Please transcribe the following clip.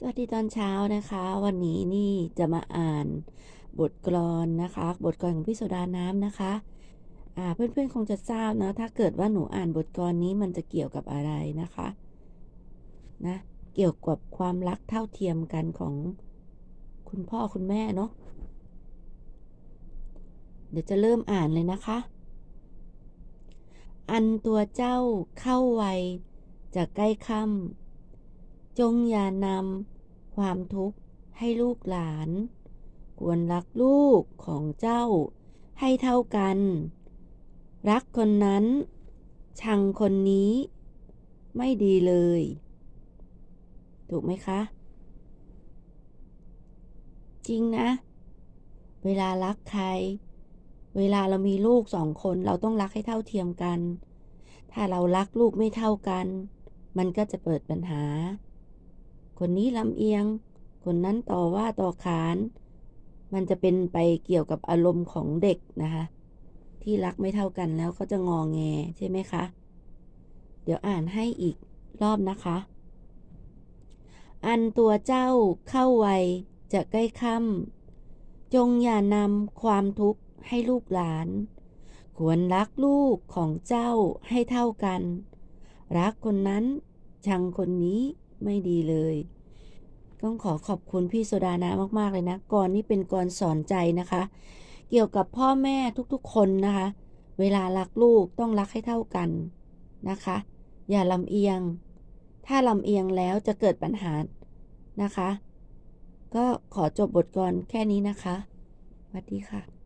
สวัสดีตอนเช้านะคะ วันนี้นี่จะมาอ่านบทกลอนนะคะ บทกลอนของพี่โสดาน้ำนะคะอ่าเพื่อนๆคงจะทราบนะถ้าเกิดว่าหนูอ่านบทกลอนนี้มันจะเกี่ยวกับอะไรนะคะนะเกี่ยวกับความรักเท่าเทียมกันของคุณพ่อคุณแม่เนาะเดี๋ยวจะเริ่มอ่านเลยนะคะ อันตัวเจ้าเข้าไวจะใกล้ค่ำ จงอย่านำความทุกข์ให้ลูกหลาน ควรรักลูกของเจ้าให้เท่ากัน รักคนนั้น ชังคนนี้ ไม่ดีเลย ถูกไหมคะ จริงนะ เวลารักใคร เวลาเรามีลูกสองคนเราต้องรักให้เท่าเทียมกัน ถ้าเรารักลูกไม่เท่ากัน มันก็จะเปิดปัญหา คนนี้ลำเอียง คนนั้นต่อว่าต่อขาน มันจะเป็นไปเกี่ยวกับอารมณ์ของเด็กนะคะ ที่รักไม่เท่ากันแล้วเขาจะงองแงใช่ไหมคะ เดี๋ยวอ่านให้อีกรอบนะคะ อันตัวเจ้าเข้าไวจะใกล้ค่ำจงอย่านำความทุกข์ให้ลูกหลาน ควรรักลูกของเจ้าให้เท่ากัน รักคนนั้นชังคนนี้ ไม่ดีเลย ต้องขอขอบคุณพี่โซดานะมากๆเลยนะกรนี้เป็นกรสอนใจนะคะ เกี่ยวกับพ่อแม่ทุกๆคนนะคะ เวลารักลูกต้องรักให้เท่ากันนะคะ อย่าลำเอียง ถ้าลำเอียงแล้วจะเกิดปัญหานะคะ ก็ขอจบบทกรแค่นี้นะคะสวัสดีค่ะ